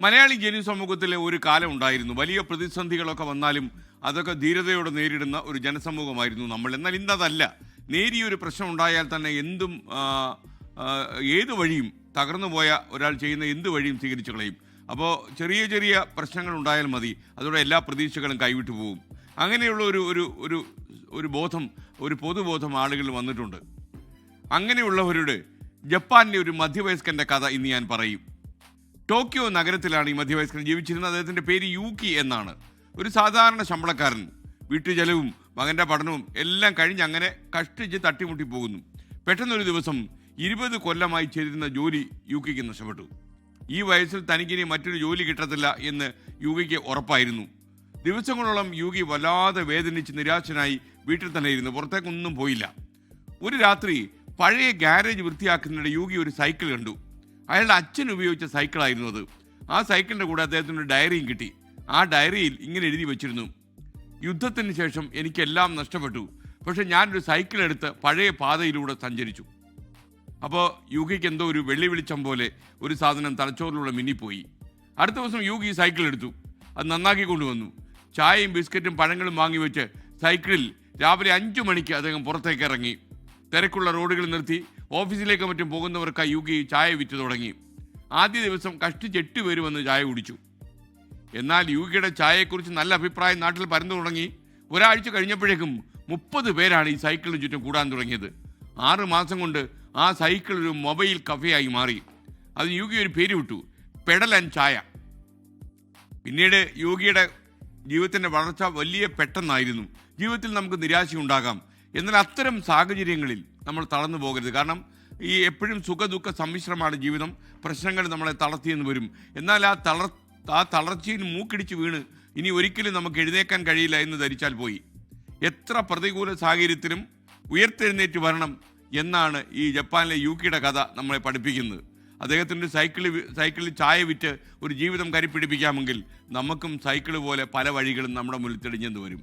മലയാളി ജനസമൂഹത്തിലെ ഒരു കാലം ഉണ്ടായിരുന്നു. വലിയ പ്രതിസന്ധികളൊക്കെ വന്നാലും അതൊക്കെ ധീരതയോടെ നേരിടുന്ന ഒരു ജനസമൂഹമായിരുന്നു നമ്മൾ. എന്നാൽ ഇന്നതല്ല. നേരിയൊരു പ്രശ്നം ഉണ്ടായാൽ തന്നെ എന്തും ഏത് വഴിയും തകർന്നു പോയ ഒരാൾ ചെയ്യുന്ന എന്ത് വഴിയും സ്വീകരിച്ചു കളയും. അപ്പോൾ ചെറിയ ചെറിയ പ്രശ്നങ്ങൾ ഉണ്ടായാൽ മതി. അതോടെ എല്ലാ പ്രതീക്ഷകളും കൈവിട്ടു പോകും. അങ്ങനെയുള്ള ഒരു ഒരു ഒരു ഒരു ബോധം ഒരു പൊതുബോധം ആളുകളിൽ വന്നിട്ടുണ്ട്. അങ്ങനെയുള്ളവരുടെ ജപ്പാനിലെ ഒരു മധ്യവയസ്കന്റെ കഥ ഇന്ന് ഞാൻ പറയും. ടോക്കിയോ നഗരത്തിലാണ് ഈ മധ്യവയസ്കൻ ജീവിച്ചിരുന്നത്. അദ്ദേഹത്തിന്റെ പേര് യൂക്കി എന്നാണ്. ഒരു സാധാരണ ശമ്പളക്കാരൻ. വീട്ടുചെലവും മകന്റെ പഠനവും എല്ലാം കഴിഞ്ഞ് അങ്ങനെ കഷ്ടിച്ച് തട്ടിമുട്ടി പോകുന്നു. പെട്ടെന്നൊരു ദിവസം ഇരുപത് കൊല്ലമായി ചേരുന്ന ജോലി യൂക്കിക്ക് നഷ്ടപ്പെട്ടു. ഈ വയസ്സിൽ തനിക്കിനി മറ്റൊരു ജോലി കിട്ടത്തില്ല എന്ന് യൂകിക്ക് ഉറപ്പായിരുന്നു. ദിവസങ്ങളോളം യൂകി വല്ലാതെ വേദനിച്ച് നിരാശനായി വീട്ടിൽ തന്നെ ഇരുന്നു. പുറത്തേക്കൊന്നും പോയില്ല. ഒരു രാത്രി പഴയ ഗാരേജ് വൃത്തിയാക്കുന്നതിനിടെ യൂകി ഒരു സൈക്കിൾ കണ്ടു. അയാളുടെ അച്ഛൻ ഉപയോഗിച്ച സൈക്കിളായിരുന്നു അത്. ആ സൈക്കിളിന്റെ കൂടെ അദ്ദേഹത്തിന്റെ ഡയറിയും കിട്ടി. ആ ഡയറിയിൽ ഇങ്ങനെ എഴുതി വെച്ചിരുന്നു. യുദ്ധത്തിന് ശേഷം എനിക്കെല്ലാം നഷ്ടപ്പെട്ടു. പക്ഷെ ഞാനൊരു സൈക്കിൾ എടുത്ത് പഴയ പാതയിലൂടെ സഞ്ചരിച്ചു. അപ്പോൾ യൂഗിക്ക് എന്തോ ഒരു വെള്ളി വെളിച്ചം പോലെ ഒരു സാധനം തലച്ചോറിലൂടെ മിന്നിപ്പോയി. അടുത്ത ദിവസം യൂഗി സൈക്കിൾ എടുത്തു. അത് നന്നാക്കി കൊണ്ടുവന്നു. ചായയും ബിസ്ക്കറ്റും പഴങ്ങളും വാങ്ങി വെച്ച് സൈക്കിളിൽ രാവിലെ അഞ്ചു മണിക്ക് അദ്ദേഹം പുറത്തേക്ക് ഇറങ്ങി. തിരക്കുള്ള റോഡുകൾ നിർത്തി ഓഫീസിലേക്ക് മറ്റും പോകുന്നവർക്കായി യുഗി ചായ വിറ്റ് തുടങ്ങി. ആദ്യ ദിവസം കഷ്ടിച്ച് എട്ട് പേര് വന്ന് ചായ കുടിച്ചു. എന്നാൽ യുഗിയുടെ ചായയെക്കുറിച്ച് നല്ല അഭിപ്രായം നാട്ടിൽ പരന്നു തുടങ്ങി. ഒരാഴ്ച കഴിഞ്ഞപ്പോഴേക്കും മുപ്പത് പേരാണ് ഈ സൈക്കിളിന് ചുറ്റും കൂടാൻ തുടങ്ങിയത്. ആറ് മാസം കൊണ്ട് ആ സൈക്കിൾ ഒരു മൊബൈൽ കഫേയായി മാറി. അതിന് യുഗി ഒരു പേര് വിട്ടു പെഡൽ ആൻഡ് ചായ. പിന്നീട് യോഗിയുടെ ജീവിതത്തിന്റെ വളർച്ച വലിയ പെട്ടെന്നായിരുന്നു. ജീവിതത്തിൽ നമുക്ക് നിരാശയുണ്ടാകാം. എന്നാൽ അത്തരം സാഹചര്യങ്ങളിൽ നമ്മൾ തളർന്നു പോകരുത്. കാരണം ഈ എപ്പോഴും സുഖദുഃഖ സമ്മിശ്രമാണ് ജീവിതം. പ്രശ്നങ്ങൾ നമ്മളെ തളർത്തിയെന്ന് വരും. എന്നാൽ ആ തളർ ആ തളർച്ചയിൽ മൂക്കിടിച്ച് വീണ് ഇനി ഒരിക്കലും നമുക്ക് എഴുന്നേക്കാൻ കഴിയില്ല എന്ന് ധരിച്ചാൽ പോയി. എത്ര പ്രതികൂല സാഹചര്യത്തിലും ഉയർത്തെഴുന്നേറ്റ് വരണം എന്നാണ് ഈ ജപ്പാനിലെ യൂക്കിയുടെ കഥ നമ്മളെ പഠിപ്പിക്കുന്നത്. അദ്ദേഹത്തിന്റെ സൈക്കിളിൽ സൈക്കിളിൽ ചായ വിറ്റ് ഒരു ജീവിതം കരിപ്പിടിപ്പിക്കാമെങ്കിൽ നമുക്കും സൈക്കിൾ പോലെ പല വഴികളും നമ്മുടെ മുന്നിൽ തെളിഞ്ഞെന്ന് വരും.